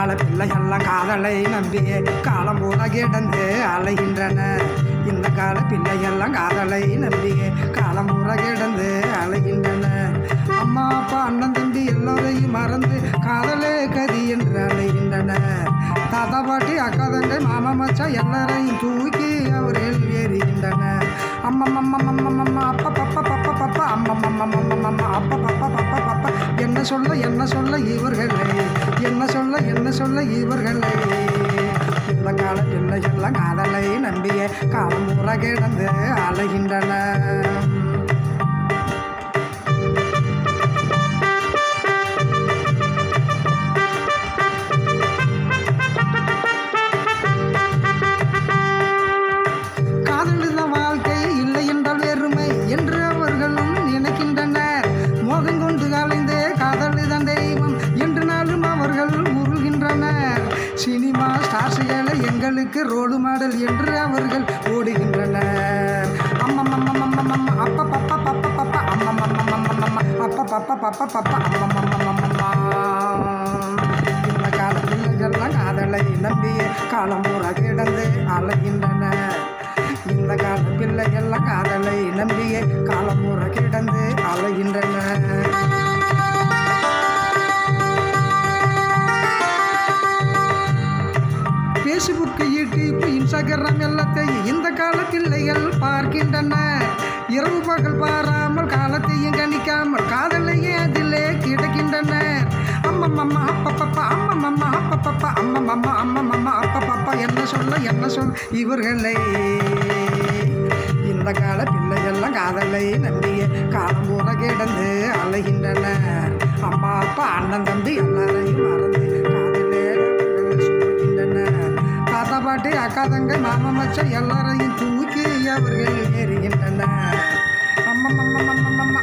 காதலை நம்பியே காலம் போல கிடந்து அலைகின்றன. இந்த கால பிள்ளைகள்லாம் காதலை நம்பியே காலம் போல கிடந்து அலைகின்றன. அம்மா அப்பா அண்ணன் தம்பி எல்லோரையும் மறந்து காதலே கதி என்று அலைகின்றன. தாத்தா பாட்டி அக்கா தங்கை மாமா மச்சான் எல்லாரையும் தூக்கி அவர்கள் அம்மம் மம்மமம் அப்பா பப்பா பப்பா பப்பா அம்மம்மம்மம்மம்மம்ம அப்பா பப்பா பப்பா பப்பா என்ன சொல்ல என்ன சொல்ல இவர்களை. என்ன சொல்ல என்ன சொல்ல இவர்களை? இந்த கால பிள்ளைகள்லாம் காதலை நம்பிய. காலம் முறை கிடந்து அலைகின்றன. எங்களுக்கு ரோடு மாடல் என்று அவர்கள் ஓடுகின்றனர். பப்பா இந்த கால பிள்ளைகள்லாம் காதலை நம்பி காலம் பூரா கிடந்து அலைகின்றன. இந்த கால பிள்ளைகள்லாம் காதலை நம்பியே காலம் பூரா கிடந்து அலைகின்றன. ஃபேஸ்புக் யூடியூப் இன்ஸ்டாகிராம் எல்லாத்தையும் இந்த கால பிள்ளைகள் பார்க்கின்றன. இரவு பகல் பாராமல் காலத்தையும் கணிக்காமல் காதலையே அதிலே கிடக்கின்றன. அம்மம்மம்மா அப்பப்பப்பா அம்மம்மம்மா அப்பப்பப்பா அம்மம்மம்மா அம்மம்மம்மா அப்பப்பப்பா என்ன சொல்ல என்ன சொல் இவர்களை. இந்த கால பிள்ளைகள்லாம் காதலை நம்பிய காலம் பூரா கிடந்து அலைகின்றன அம்மா அப்பா அண்ணன் தம்பி எல்லாரும் அக்கா தங்கை மாமா மச்ச எல்லாரையும் தூக்கி அவர்கள் ஏறுகின்றனர் அம்மம்மம்மம்மம்மம்ம